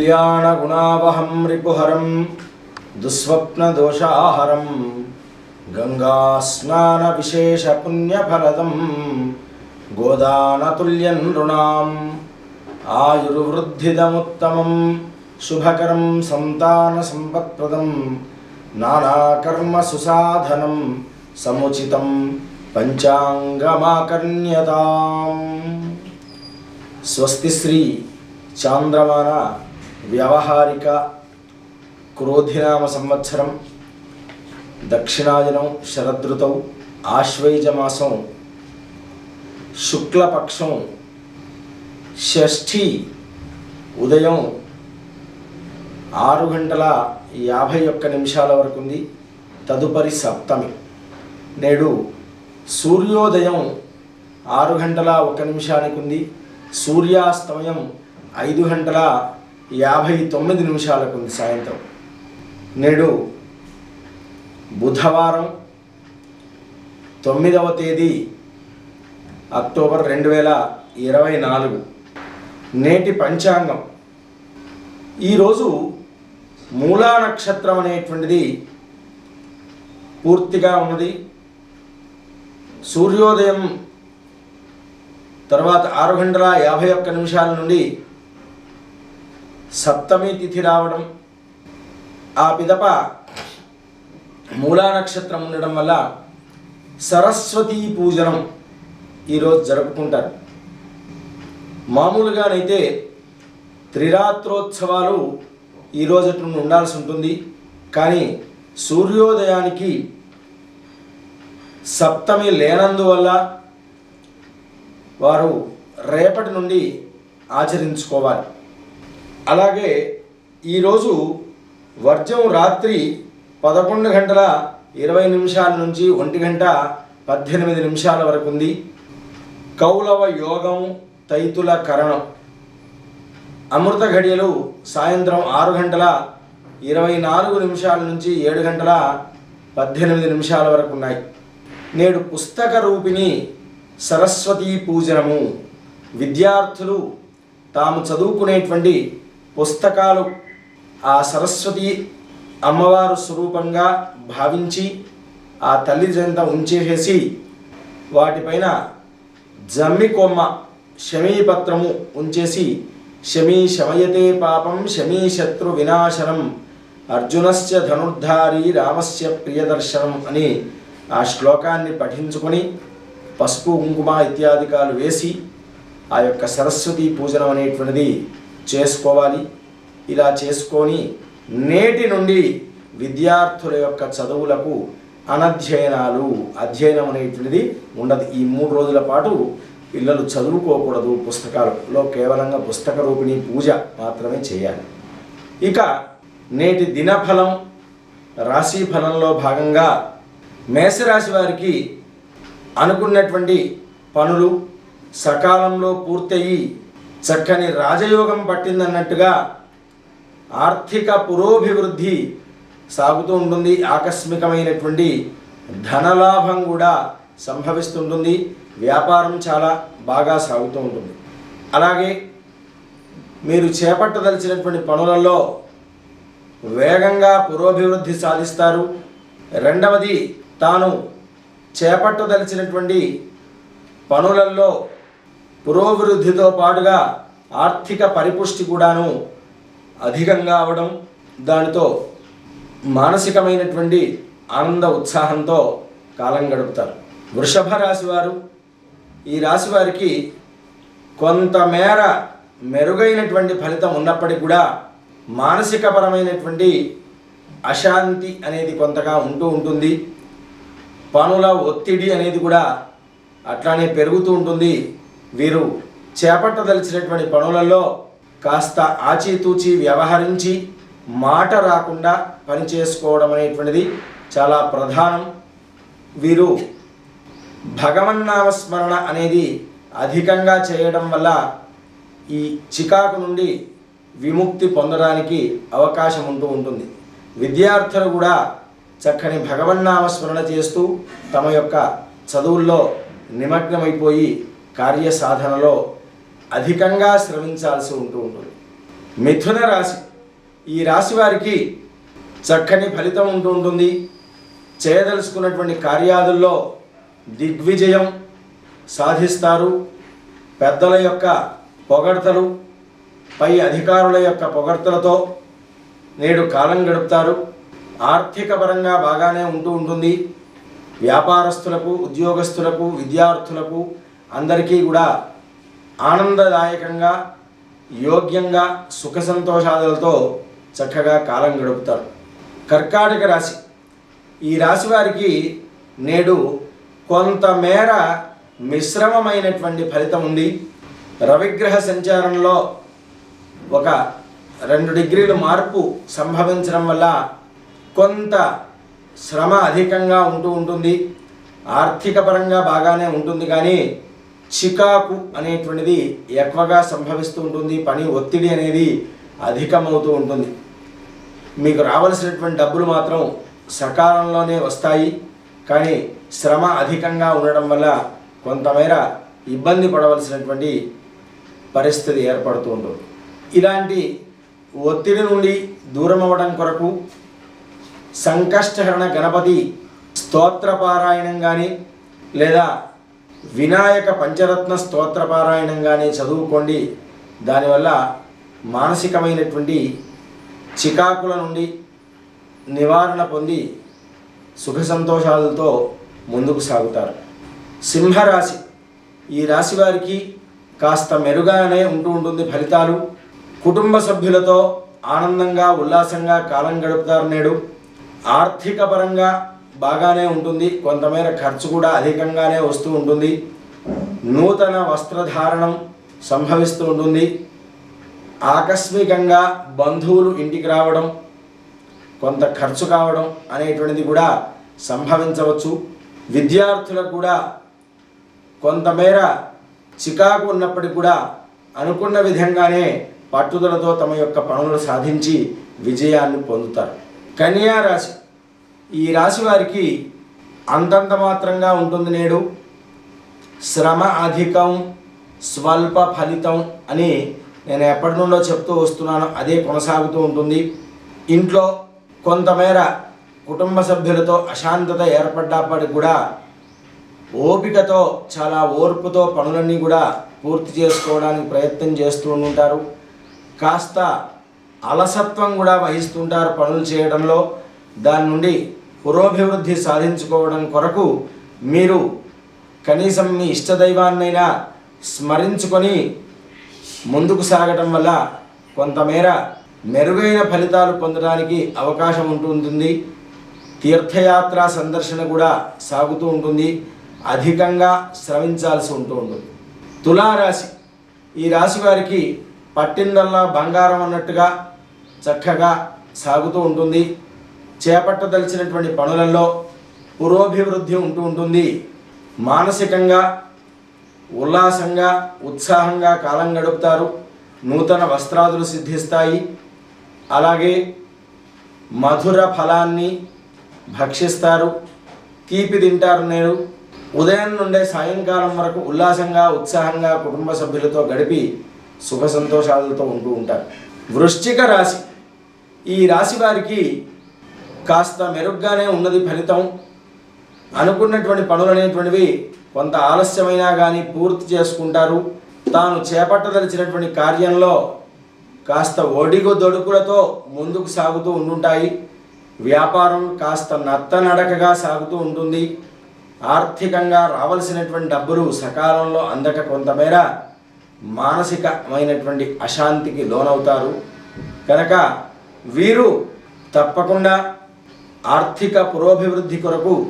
శ్రీకళ్యాణగుణావహం రిపుహరం దుస్వప్నదోషాహరం గంగాస్నానవిశేషపుణ్యఫలదం గోదానతుల్యం నృణాం ఆయుర్వృద్ధిదముత్తమం శుభకరం సంతాన సంపత్ప్రదం నానాకర్మ సుసాధనం సముచితం పంచాంగమాకర్ణ్యతాం. స్వస్తి శ్రీ చాంద్రమాన వ్యవహారిక క్రోధినామ సంవత్సరం దక్షిణాయనం శరదృతౌ ఆశ్వయుజమాసం శుక్లపక్షం షష్ఠి ఉదయం ఆరు గంటల యాభై ఒక్క నిమిషాల వరకు ఉంది తదుపరి సప్తమి. నేడు సూర్యోదయం ఆరు గంటల ఒక నిమిషానికి ఉంది సూర్యాస్తమయం ఐదు గంటల యాభై తొమ్మిది నిమిషాలకు ఉంది సాయంత్రం. నేడు బుధవారం తొమ్మిదవ తేదీ అక్టోబర్ రెండు వేల ఇరవై నాలుగు. నేటి పంచాంగం. ఈరోజు మూలా నక్షత్రం అనేటువంటిది పూర్తిగా ఉన్నది. సూర్యోదయం తర్వాత ఆరు గంటల యాభై ఒక్క నిమిషాల నుండి సప్తమి తిథి రావడం. ఆ పిదప మూలా నక్షత్రం ఉండడం వల్ల సరస్వతీ పూజనం ఈరోజు జరుపుకుంటారు. మామూలుగానైతే త్రిరాత్రోత్సవాలు ఈ రోజు నుండి ఉండాల్సి ఉంటుంది. కానీ సూర్యోదయానికి సప్తమి లేనందువల్ల వారు రేపటి నుండి ఆచరించుకోవాలి. అలాగే ఈరోజు వర్జం రాత్రి పదకొండు గంటల ఇరవై నిమిషాల నుంచి ఒంటి గంట పద్దెనిమిది నిమిషాల వరకు ఉంది. కౌలవ యోగం తైతుల కరణం. అమృత ఘడియలు సాయంత్రం ఆరు గంటల ఇరవై నాలుగు నిమిషాల నుంచి ఏడు గంటల పద్దెనిమిది నిమిషాల వరకు ఉన్నాయి. నేడు పుస్తక రూపిణి సరస్వతీ పూజనము. విద్యార్థులు తాము చదువుకునేటువంటి పుస్తకాలు ఆ సరస్వతి అమ్మవారు స్వరూపంగా భావించి ఆ తల్లి చెంత ఉంచేసేసి వాటిపైన జమ్మి కొమ్మ శమీపత్రము ఉంచేసి శమీ శమయతే పాపం శమీ శత్రు వినాశనం అర్జునస్య ధనుర్ధారి రామస్య ప్రియదర్శనం అని ఆ శ్లోకాన్ని పఠించుకొని పసుపు కుంకుమ ఇత్యాదికాలు వేసి ఆ యొక్క సరస్వతి పూజనం అనేటువంటిది చేసుకోవాలి. ఇలా చేసుకొని నేటి నుండి విద్యార్థుల యొక్క చదువులకు అనధ్యయనాలు అధ్యయనం అనేటువంటిది ఉండదు. ఈ మూడు రోజుల పాటు పిల్లలు చదువుకోకూడదు పుస్తకాలలో కేవలంగా పుస్తక రూపిణి పూజ మాత్రమే చేయాలి. ఇక నేటి దినఫలం రాశి ఫలంలో భాగంగా మేషరాశి వారికి అనుకున్నటువంటి పనులు సకాలంలో పూర్తయి చక్కని రాజయోగం పట్టిందన్నట్టుగా ఆర్థిక పురోభివృద్ధి సాగుతూ ఉంటుంది. ఆకస్మికమైనటువంటి ధనలాభం కూడా సంభవిస్తుంటుంది. వ్యాపారం చాలా బాగా సాగుతూ ఉంటుంది. అలాగే మీరు చేపట్టదలిచినటువంటి పనులలో వేగంగా పురోభివృద్ధి సాధిస్తారు. రెండవది తాను చేపట్టదలిచినటువంటి పనులలో పురోభివృద్ధితో పాటుగా ఆర్థిక పరిపుష్టి కూడాను అధికంగా అవడం దానితో మానసికమైనటువంటి ఆనంద ఉత్సాహంతో కాలం గడుపుతారు. వృషభ రాశి వారు ఈ రాశి వారికి కొంతమేర మెరుగైనటువంటి ఫలితం ఉన్నప్పటికీ కూడా మానసికపరమైనటువంటి అశాంతి అనేది కొంతగా ఉంటూ ఉంటుంది. పనుల ఒత్తిడి అనేది కూడా అట్లానే పెరుగుతూ ఉంటుంది. వీరు చేపట్టదలిచినటువంటి పనులలో కాస్త ఆచితూచి వ్యవహరించి మాట రాకుండా పనిచేసుకోవడం అనేటువంటిది చాలా ప్రధానం. వీరు భగవన్నామస్మరణ అనేది అధికంగా చేయడం వల్ల ఈ చికాకు నుండి విముక్తి పొందడానికి అవకాశం ఉంటూ ఉంటుంది. విద్యార్థులు కూడా చక్కని భగవన్నామస్మరణ చేస్తూ తమ యొక్క చదువుల్లో నిమగ్నమైపోయి కార్యసాధనలో అధికంగా శ్రమించాల్సి ఉంటూ ఉంటుంది. మిథున రాశి ఈ రాశి వారికి చక్కని ఫలితం ఉంటూ ఉంటుంది. చేయదలుచుకున్నటువంటి కార్యాదుల్లో దిగ్విజయం సాధిస్తారు. పెద్దల యొక్క పొగడ్తలు పై అధికారుల యొక్క పొగడ్తలతో నేడు కాలం గడుపుతారు. ఆర్థిక పరంగా బాగానే ఉంటూ ఉంటుంది. వ్యాపారస్తులకు ఉద్యోగస్తులకు విద్యార్థులకు అందరికీ కూడా ఆనందదాయకంగా యోగ్యంగా సుఖ సంతోషాలతో చక్కగా కాలం గడుపుతారు. కర్కాటక రాశి. ఈ రాశి వారికి నేడు కొంతమేర మిశ్రమమైనటువంటి ఫలితం ఉంది. రవిగ్రహ సంచారంలో ఒక రెండు డిగ్రీలు మార్పు సంభవించడం వల్ల కొంత శ్రమ అధికంగా ఉంటూ ఉంటుంది. ఆర్థిక పరంగా బాగానే ఉంటుంది కానీ చికాకు అనేటువంటిది ఎక్కువగా సంభవిస్తూ ఉంటుంది. పని ఒత్తిడి అనేది అధికమవుతూ ఉంటుంది. మీకు రావాల్సినటువంటి డబ్బులు మాత్రం సకాలంలోనే వస్తాయి. కానీ శ్రమ అధికంగా ఉండడం వల్ల కొంతమేర ఇబ్బంది పడవలసినటువంటి పరిస్థితి ఏర్పడుతూ ఉంటుంది. ఇలాంటి ఒత్తిడి నుండి దూరం అవ్వడం కొరకు సంకష్టహరణ గణపతి స్తోత్రపారాయణం కానీ లేదా వినాయక పంచరత్న స్తోత్రపారాయణం కానీ చదువుకోండి. దానివల్ల మానసికమైనటువంటి చికాకుల నుండి నివారణ పొంది సుఖ సంతోషాలతో ముందుకు సాగుతారు. సింహరాశి. ఈ రాశి వారికి కాస్త మెరుగానే ఉంటూ ఉంటుంది ఫలితాలు. కుటుంబ సభ్యులతో ఆనందంగా ఉల్లాసంగా కాలం గడుపుతారు నేడు. ఆర్థిక పరంగా బాగానే ఉంటుంది. కొంతమేర ఖర్చు కూడా అధికంగానే వస్తూ ఉంటుంది. నూతన వస్త్రధారణం సంభవిస్తూ ఉంటుంది. ఆకస్మికంగా బంధువులు ఇంటికి రావడం కొంత ఖర్చు కావడం అనేటువంటిది కూడా సంభవించవచ్చు. విద్యార్థులకు కూడా కొంతమేర చికాకు ఉన్నప్పటికీ కూడా అనుకున్న విధంగానే పట్టుదలతో తమ యొక్క పనులు సాధించి విజయాన్ని పొందుతారు. కన్యా రాశి. ఈ రాశి వారికి అంతంత మాత్రంగా ఉంటుంది నేడు. శ్రమ అధికం స్వల్ప ఫలితం అని నేను ఎప్పటి నుండో చెప్తూ వస్తున్నాను. అదే కొనసాగుతూ ఉంటుంది. ఇంట్లో కొంతమేర కుటుంబ సభ్యులతో అశాంతత ఏర్పడ్డప్పటికి కూడా ఓపికతో చాలా ఓర్పుతో పనులన్నీ కూడా పూర్తి చేసుకోవడానికి ప్రయత్నం చేస్తూ ఉంటారు. కాస్త అలసత్వం కూడా వహిస్తుంటారు పనులు చేయడంలో. దాని నుండి పురోభివృద్ధి సాధించుకోవడం కొరకు మీరు కనీసం మీ ఇష్టదైవాన్నైనా స్మరించుకొని ముందుకు సాగటం వల్ల కొంతమేర మెరుగైన ఫలితాలు పొందడానికి అవకాశం ఉంటుంటుంది. తీర్థయాత్ర సందర్శన కూడా సాగుతూ ఉంటుంది. అధికంగా శ్రమించాల్సి ఉంటూ ఉంటుంది. తులారాశి. ఈ రాశి వారికి పట్టిందల్లా బంగారం అన్నట్టుగా చక్కగా సాగుతూ ఉంటుంది. చేపట్టదలిచినటువంటి పనులలో పురోభివృద్ధి ఉంటూ ఉంటుంది. మానసికంగా ఉల్లాసంగా ఉత్సాహంగా కాలం గడుపుతారు. నూతన వస్త్రాదులు సిద్ధిస్తాయి. అలాగే మధుర ఫలాన్ని భక్షిస్తారు తీపి తింటారు నేడు. ఉదయం నుండే సాయంకాలం వరకు ఉల్లాసంగా ఉత్సాహంగా కుటుంబ సభ్యులతో గడిపి సుఖ సంతోషాలతో ఉంటూ ఉంటారు. వృశ్చిక రాశి. ఈ రాశి వారికి కాస్త మెరుగ్గానే ఉన్నది ఫలితం. అనుకున్నటువంటి పనులు అనేటువంటివి కొంత ఆలస్యమైనా కానీ పూర్తి చేసుకుంటారు. తాను చేపట్టదలిచినటువంటి కార్యంలో కాస్త ఒడిగు దొడుకులతో ముందుకు సాగుతూ ఉండుంటాయి. వ్యాపారం కాస్త నత్తనడకగా సాగుతూ ఉంటుంది. ఆర్థికంగా రావలసినటువంటి డబ్బులు సకాలంలో అందక కొంతమేర మానసికమైనటువంటి అశాంతికి లోనవుతారు. కనుక వీరు తప్పకుండా ఆర్థిక పురోభివృద్ధి కొరకు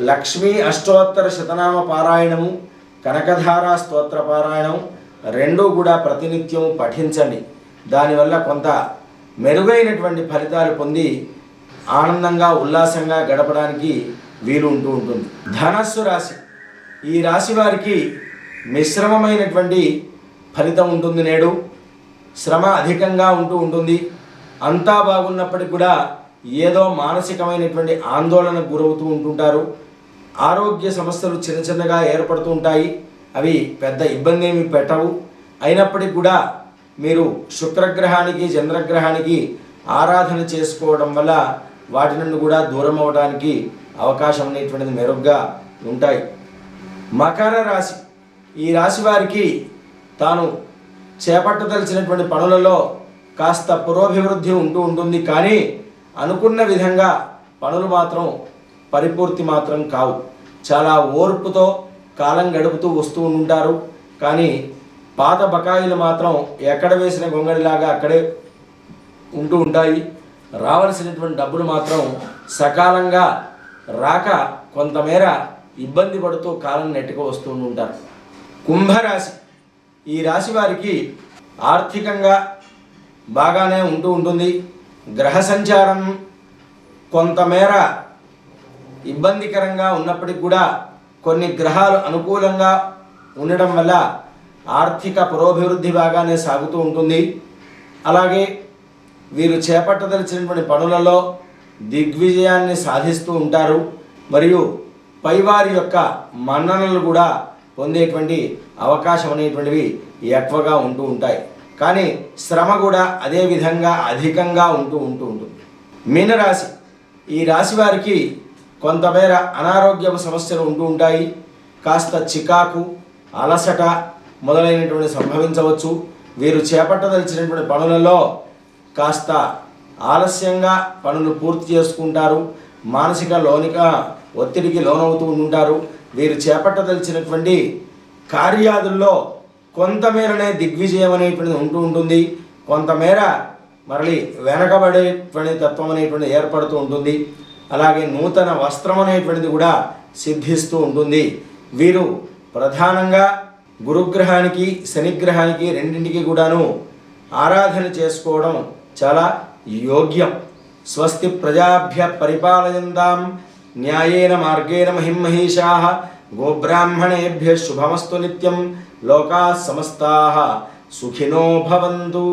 లక్ష్మీ అష్టోత్తర శతనామ పారాయణము కనకధారా స్తోత్ర పారాయణం రెండూ కూడా ప్రతినిత్యం పఠించండి. దానివల్ల కొంత మెరుగైనటువంటి ఫలితాలు పొంది ఆనందంగా ఉల్లాసంగా గడపడానికి వీలు ఉంటూ ఉంటుంది. ధనస్సు రాశి. ఈ రాశి వారికి మిశ్రమమైనటువంటి ఫలితం ఉంటుంది నేడు. శ్రమ అధికంగా ఉంటూ ఉంటుంది. అంతా బాగున్నప్పటికీ కూడా ఏదో మానసికమైనటువంటి ఆందోళనకు గురవుతూ ఉంటుంటారు. ఆరోగ్య సమస్యలు చిన్న చిన్నగా ఏర్పడుతూ ఉంటాయి. అవి పెద్ద ఇబ్బంది ఏమి పెట్టవు. అయినప్పటికీ కూడా మీరు శుక్రగ్రహానికి చంద్రగ్రహానికి ఆరాధన చేసుకోవడం వల్ల వాటి నుండి కూడా దూరం అవడానికి అవకాశం అనేటువంటిది మెరుగ్గా ఉంటాయి. మకర రాశి. ఈ రాశి వారికి తాను చేపట్టదలిచినటువంటి పనులలో కాస్త పురోభివృద్ధి ఉంటూ ఉంటుంది. కానీ అనుకున్న విధంగా పనులు మాత్రం పరిపూర్తి మాత్రం కావు. చాలా ఓర్పుతో కాలం గడుపుతూ వస్తూ ఉంటారు. కానీ పాత బకాయిలు మాత్రం ఎక్కడ వేసిన గొంగడిలాగా అక్కడే ఉంటూ ఉంటాయి. రావలసినటువంటి డబ్బులు మాత్రం సకాలంగా రాక కొంతమేర ఇబ్బంది పడుతూ కాలం నెట్టుకు వస్తూ ఉంటారు. కుంభరాశి. ఈ రాశి వారికి ఆర్థికంగా బాగానే ఉంటూ ఉంటుంది. గ్రహ సంచారం కొంతమేర ఇబ్బందికరంగా ఉన్నప్పటికి కూడా కొన్ని గ్రహాలు అనుకూలంగా ఉండడం వల్ల ఆర్థిక పురోభివృద్ధి బాగానే సాగుతూ ఉంటుంది. అలాగే వీరు చేపట్టదలిచినటువంటి పనులలో దిగ్విజయాన్ని సాధిస్తూ ఉంటారు. మరియు పైవారి యొక్క మన్ననలు కూడా పొందేటువంటి అవకాశం అనేటువంటివి ఎక్కువగా ఉంటూ ఉంటాయి. కానీ శ్రమ కూడా అదే విధంగా అధికంగా ఉంటూ ఉంటూ ఉంటుంది. మీనరాశి. ఈ రాశి వారికి కొంతమేర అనారోగ్య సమస్యలు ఉంటూ ఉంటాయి. కాస్త చికాకు అలసట మొదలైనటువంటి సంభవించవచ్చు. వీరు చేపట్టదలిచినటువంటి పనులలో కాస్త ఆలస్యంగా పనులు పూర్తి చేసుకుంటారు. మానసిక లోనిక ఒత్తిడికి లోనవుతూ ఉంటారు వీరు చేపట్టదలిచినటువంటి కార్యాదుల్లో కొంతమేరనే దిగ్విజయం అనేటువంటిది ఉంటూ ఉంటుంది. కొంతమేర మరలి వెనకబడేటువంటి తత్వం అనేటువంటిది ఏర్పడుతూ ఉంటుంది. అలాగే నూతన వస్త్రం అనేటువంటిది కూడా సిద్ధిస్తూ ఉంటుంది. వీరు ప్రధానంగా గురుగ్రహానికి శనిగ్రహానికి రెండింటికి కూడాను ఆరాధన చేసుకోవడం చాలా యోగ్యం. స్వస్తి ప్రజాభ్య పరిపాలయందాం న్యాయేన మార్గేణ మహిమహీషా గోబ్రాహ్మణేభ్య శుభమస్తు నిత్యం లోకా సమస్తా సుఖినో భవంతు.